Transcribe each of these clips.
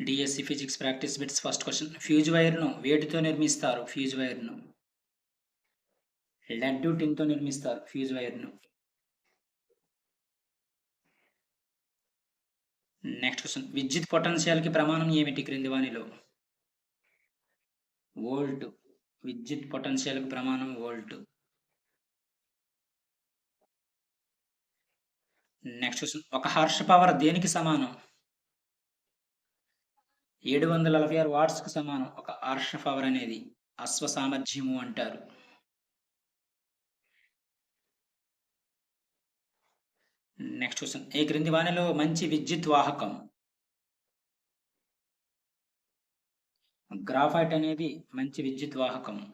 DSC physics practice bits first question fuse వైర్ను వేటితో నిర్మిస్తారు. Fuse వైర్ను lead టిన్తో నిర్మిస్తారు. ఫ్యూజ్ వైర్ను నెక్స్ట్ క్వశ్చన్ విద్యుత్ పొటెన్షియల్కి ప్రమాణం ఏమిటి క్రింది వానిలో వోల్ట్ విద్యుత్ పొటెన్షియల్కి ప్రమాణం వోల్ట్ నెక్స్ట్ క్వశ్చన్ ఒక హార్ష్ పవర్ దేనికి సమానం? ఏడు వందల నలభై ఆరు వాట్స్కు సమానం. ఒక హార్ష పవర్ అనేది అశ్వ సామర్థ్యము అంటారు. Next question. ఈ క్రింది వానిలో మంచి విద్యుత్ వాహకం? గ్రాఫైట్ అనేది మంచి విద్యుత్ వాహకం.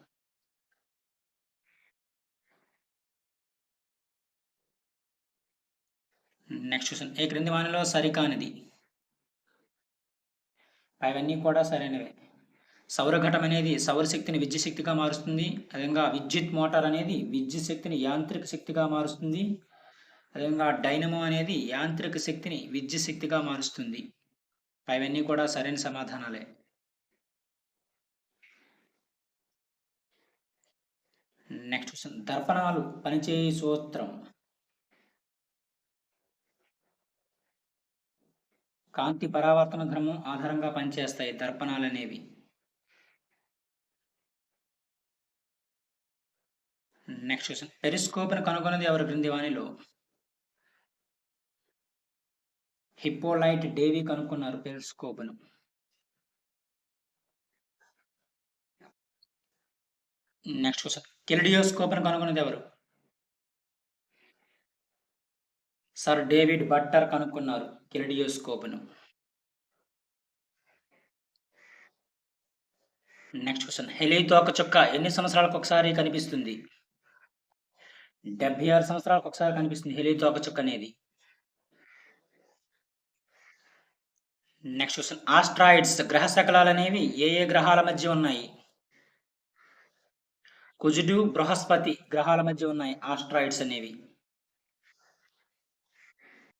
Next question. ఏ క్రింది వానిలో సరికానిది? అవన్నీ కూడా సరైనవే. సౌరఘటం అనేది సౌరశక్తిని విద్యుత్ శక్తిగా మారుస్తుంది. అదేవిధంగా విద్యుత్ మోటార్ అనేది విద్యుత్ శక్తిని యాంత్రిక శక్తిగా మారుస్తుంది. అదేవిధంగా డైనమో అనేది యాంత్రిక శక్తిని విద్యుత్ శక్తిగా మారుస్తుంది. అవన్నీ కూడా సరైన సమాధానాలే. Next question. దర్పణాలు పనిచేయ సూత్రం. కాంతి పరావర్తన ధర్మం ఆధారంగా పనిచేస్తాయి దర్పణాలు అనేవి నెక్స్ట్ క్వశ్చన్ పెరిస్కోప్ను కనుగొన్నది ఎవరు? క్రింది హిప్పోలైట్ డేవి కనుక్కున్నారు పెరిస్కోప్ను నెక్స్ట్ క్వశ్చన్ కెలిడియోస్కోప్ను కనుగొన్నది ఎవరు? సర్ డేవిడ్ బట్టర్ కనుక్కున్నారు. కిరడియోస్కోప్ను నెక్స్ట్ క్వశ్చన్ హెలీ తోక చుక్క ఎన్ని సంవత్సరాలకు ఒకసారి కనిపిస్తుంది? డెబ్బై ఆరు సంవత్సరాలకు ఒకసారి కనిపిస్తుంది హెలీ తోక చుక్క అనేది. నెక్స్ట్ క్వశ్చన్ ఆస్ట్రాయిడ్స్ గ్రహ శకలాలు అనేవి ఏ ఏ గ్రహాల మధ్య ఉన్నాయి? కుజుడు బృహస్పతి గ్రహాల మధ్య ఉన్నాయి. ఆస్ట్రాయిడ్స్ అనేవి.